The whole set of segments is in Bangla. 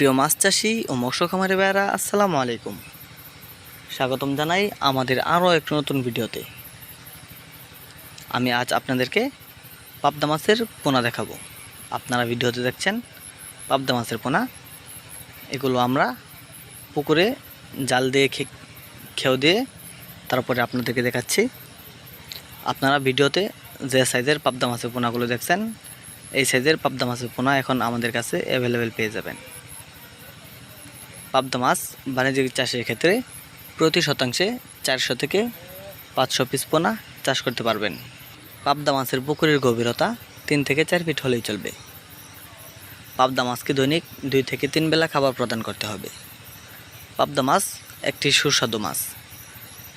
প্রিয় মাছ চাষি ও মৎস্য খামারি ভাইয়ারা, আসসালামু আলাইকুম। স্বাগতম জানাই আমাদের আরও একটি নতুন ভিডিওতে। আমি আজ আপনাদেরকে পাবদা মাছের পোনা দেখাবো। আপনারা ভিডিওতে দেখছেন পাবদা মাছের পোনা। এগুলো আমরা পুকুরে জাল দিয়ে খেও দিয়ে তারপরে আপনাদেরকে দেখাচ্ছি। আপনারা ভিডিওতে যে সাইজের পাবদা মাছের পোনাগুলো দেখছেন, এই সাইজের পাবদা মাছের পোনা এখন আমাদের কাছে অ্যাভেলেবেল পেয়ে যাবেন। পাবদা মাছ বাণিজ্যিক চাষের ক্ষেত্রে প্রতি শতাংশে চারশো থেকে পাঁচশো পিস পোনা চাষ করতে পারবেন। পাবদা মাছের পুকুরের গভীরতা তিন থেকে চার ফিট হলেই চলবে। পাবদা মাছকে দৈনিক দুই থেকে তিন বেলা খাবার প্রদান করতে হবে। পাবদা মাছ একটি সুস্বাদু মাছ,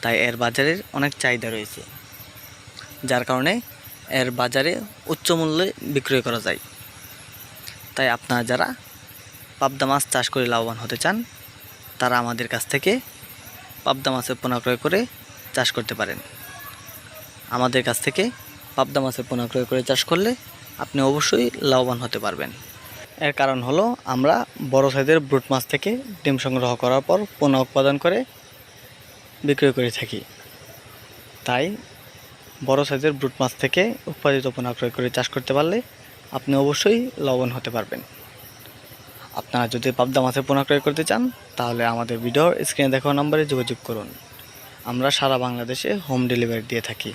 তাই এর বাজারের অনেক চাহিদা রয়েছে, যার কারণে এর বাজারে উচ্চ মূল্যে বিক্রয় করা যায়। তাই আপনারা যারা পাবদা মাছ চাষ করে লাভবান হতে চান, তারা আমাদের কাছ থেকে পাবদা মাছের পোনা ক্রয় করে চাষ করতে পারেন। আমাদের কাছ থেকে পাবদা মাছের পোনা ক্রয় করে চাষ করলে আপনি অবশ্যই লাভবান হতে পারবেন। এর কারণ হলো, আমরা বড় সাইজের ব্রুট মাছ থেকে ডিম সংগ্রহ করার পর পোনা উৎপাদন করে বিক্রয় করে থাকি। তাই বড় সাইজের ব্রুট মাছ থেকে উৎপাদিত পোনা ক্রয় করে চাষ করতে পারলে আপনি অবশ্যই লাভবান হতে পারবেন। আপনারা যদি পাবদা মাছের পোনা ক্রয় করতে চান, তাহলে আমাদের ভিডিওর স্ক্রিনে দেখানো নম্বরে যোগাযোগ করুন। আমরা সারা বাংলাদেশে হোম ডেলিভারি দিয়ে থাকি।